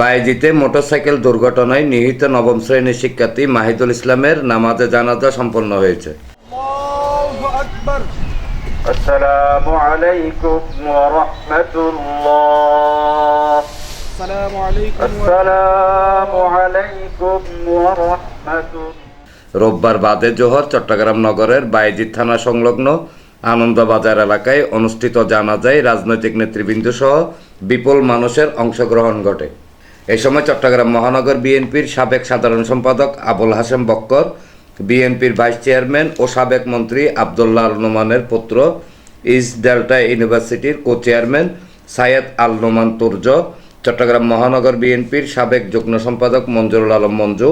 বায়েজিতে motorcycle দুর্ঘটনায় নিহিত নবম শ্রেণির শিক্ষার্থী মাহিদুল ইসলামের নামাজে জানাজা সম্পন্ন হয়েছে। আসসালামু আলাইকুম ওয়া রাহমাতুল্লাহ। আসসালামু আলাইকুম ওয়া রাহমাতুল্লাহ। রোববার বাদে জোহর চট্টগ্রাম নগরের বাইজিৎ থানা সংলগ্ন আনন্দবাজার এলাকায় অনুষ্ঠিত জানাজায় রাজনৈতিক নেতৃবৃন্দ সহ বিপুল মানুষের অংশগ্রহণ ঘটে। এ সময় চট্টগ্রাম মহানগর বিএনপির সাবেক সাধারণ সম্পাদক আবুল হাসেম বক্কর, বিএনপির ভাইস চেয়ারম্যান ও সাবেক মন্ত্রী আবদুল্লাহ আল নোমানের পুত্র East Delta University co chairman Sayed Al Noman Turjo, Chattogram মহানগর বিএনপির সাবেক যুগ্ম সম্পাদক মঞ্জুরুল আলম মঞ্জু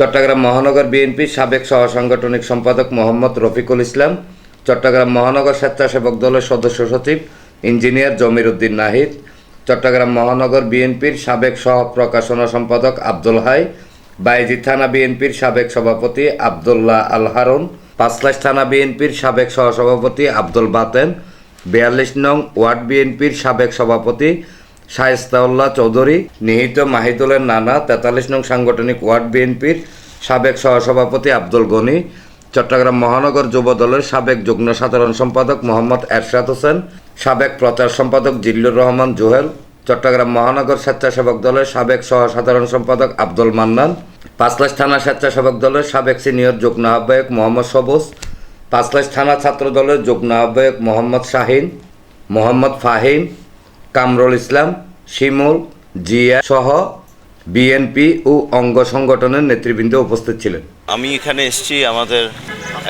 চট্টগ্রাম মহানগর বিএনপির সাবেক সহ সাংগঠনিক সম্পাদক মোহাম্মদ রফিকুল ইসলাম, চট্টগ্রাম মহানগর স্বেচ্ছাসেবক দলের সদস্য সচিব ইঞ্জিনিয়ার জমির উদ্দিন নাহিদ, চট্টগ্রাম মহানগর বিএনপির সাবেক সহ প্রকাশনা সম্পাদক আব্দুল হাই, বাইজি থানা বিএনপির সাবেক সভাপতি আবদুল্লাহ আল হারুন পাঁচলাশ থানা বিএনপির সাবেক সহসভাপতি আব্দুল বাতেন, বিয়াল্লিশ নং ওয়ার্ড বিএনপির সাবেক সভাপতি শায়েস্তাউল্লাহ চৌধুরী, নিহিত মাহিদুলের নানা তেতাল্লিশ নং সাংগঠনিক ওয়ার্ড বিএনপির সাবেক সহসভাপতি আব্দুল গনি, চট্টগ্রাম মহানগর যুব দলের সাবেক যুগ্ম সাধারণ সম্পাদক মোহাম্মদ এরশাদ হোসেন, সাবেক প্রচার সম্পাদক জিল্লুর রহমান জুহেল, চট্টগ্রাম মহানগর স্বেচ্ছাসেবক দলের সাবেক সহ সাধারণ সম্পাদক আব্দুল মান্নান পাঁচলাশ থানা স্বেচ্ছাসেবক দলের সাবেক সিনিয়র যুগ্ম আহ্বায়ক মোহাম্মদ সবুজ পাঁচলাশ থানা ছাত্র দলের যুগ্ম আহ্বায়ক মোহাম্মদ শাহিন, মোহাম্মদ ফাহিম কামরুল ইসলাম শিমুল জিয়া সহ বিএনপি ও অঙ্গ সংগঠনের নেতৃবৃন্দ উপস্থিত ছিলেন। আমি এখানে এসেছি আমাদের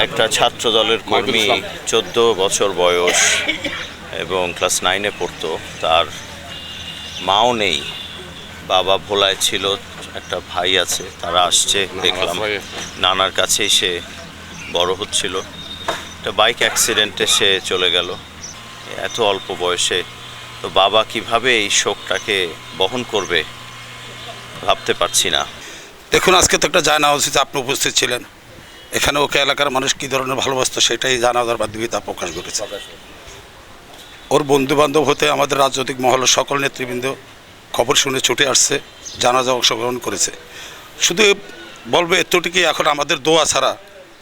একটা ছাত্র দলের কর্মী চোদ্দ বছর বয়স এবং ক্লাস নাইনে পড়তো। তার মাও নেই বাবা ভোলায় ছিল একটা ভাই আছে তারা আসছে দেখলাম। নানার কাছেই সে বড় হচ্ছিল। একটা বাইক অ্যাক্সিডেন্টে সে চলে গেল। এত অল্প বয়সে তো বাবা কীভাবে এই শোকটাকে বহন করবে ভাবতে পারছি না। দেখুন, আজকে তো একটা জানা উচিত আপনি উপস্থিত ছিলেন। এখানে ওকে এলাকার মানুষ কী ধরনের ভালোবাসতো সেটাই জানাজার মাধ্যমে তা প্রকাশ করেছে ওর বন্ধু বান্ধব হতে আমাদের রাজনৈতিক মহলের সকল নেতৃবৃন্দ খবর শুনে ছুটে আসছে, জানাজা অংশগ্রহণ করেছে। শুধু বলব, এতটুকুই এখন আমাদের দোয়া ছাড়া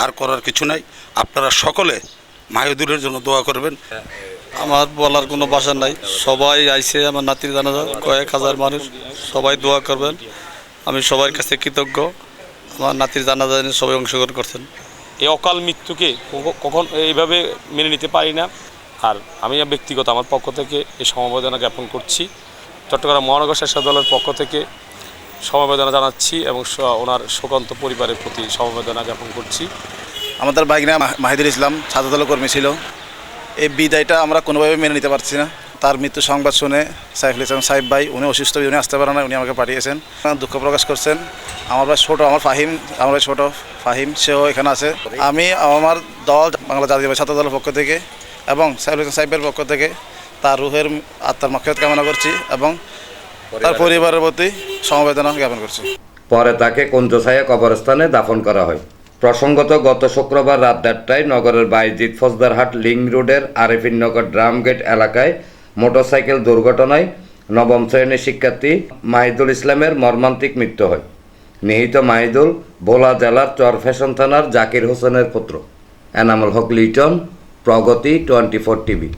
আর করার কিছু নাই। আপনারা সকলে মাহিদুরের জন্য দোয়া করবেন। আমার বলার কোনো ভাষা নাই। সবাই আইসে আমার নাতির জানাজা কয়েক হাজার মানুষ। সবাই দোয়া করবেন। আমি সবার কাছে কৃতজ্ঞ। আমার নাতির জানাজা নিয়ে সবাই অংশগ্রহণ করছেন। এই অকাল মৃত্যুকে কখ- কখন এইভাবে মেনে নিতে পারি না। আর আমি ব্যক্তিগত আমার পক্ষ থেকে এই সমবেদনা জ্ঞাপন করছি। চট্টগ্রাম মহানগর স্বেচ্ছা দলের পক্ষ থেকে সমবেদনা জানাচ্ছি এবং ওনার শোকান্ত পরিবারের প্রতি সমবেদনা জ্ঞাপন করছি। আমাদের বাইকনা মাহিদুল ইসলাম ছাত্রদল কর্মী ছিল। এই বিদায়টা আমরা কোনোভাবে মেনে নিতে পারছি না। তার মৃত্যু সংবাদ শুনে সাইফুল ইসলাম সাহেব ভাই উনি অসুস্থ উনি আসতে পারেন না উনি আমাকে পাঠিয়েছেন। দুঃখ প্রকাশ করছেন। আমার ভাই ছোটো আমার ফাহিম আমার ভাই ছোটো ফাহিম সেও এখানে আছে। আমি আমার দল বাংলা জাতীয় ছাত্র দলের পক্ষ থেকে এবং সাইফুল ইসলাম সাহেবের পক্ষ থেকে তার রুহের আত্মার মাক্ষত কামনা করছি এবং তার পরিবারের প্রতি সমবেদনা জ্ঞাপন করছি। পরে তাকে কুঞ্জছায়া কবরস্থানে দাফন করা হয়? প্রসঙ্গত, গত শুক্রবার রাত দেড়টায় নগরের বাইজিৎ ফজদারহাট লিং রোডের আরেফিননগর ড্রাম গেট এলাকায় মোটরসাইকেল দুর্ঘটনায় নবম শ্রেণির শিক্ষার্থী মাহিদুল ইসলামের মর্মান্তিক মৃত্যু হয়। নিহিত মাহিদুল ভোলা জেলার চরফ্যাশন থানার জাকির হোসেনের পুত্র। Enamul Haque Liton, Pragati twenty four TV.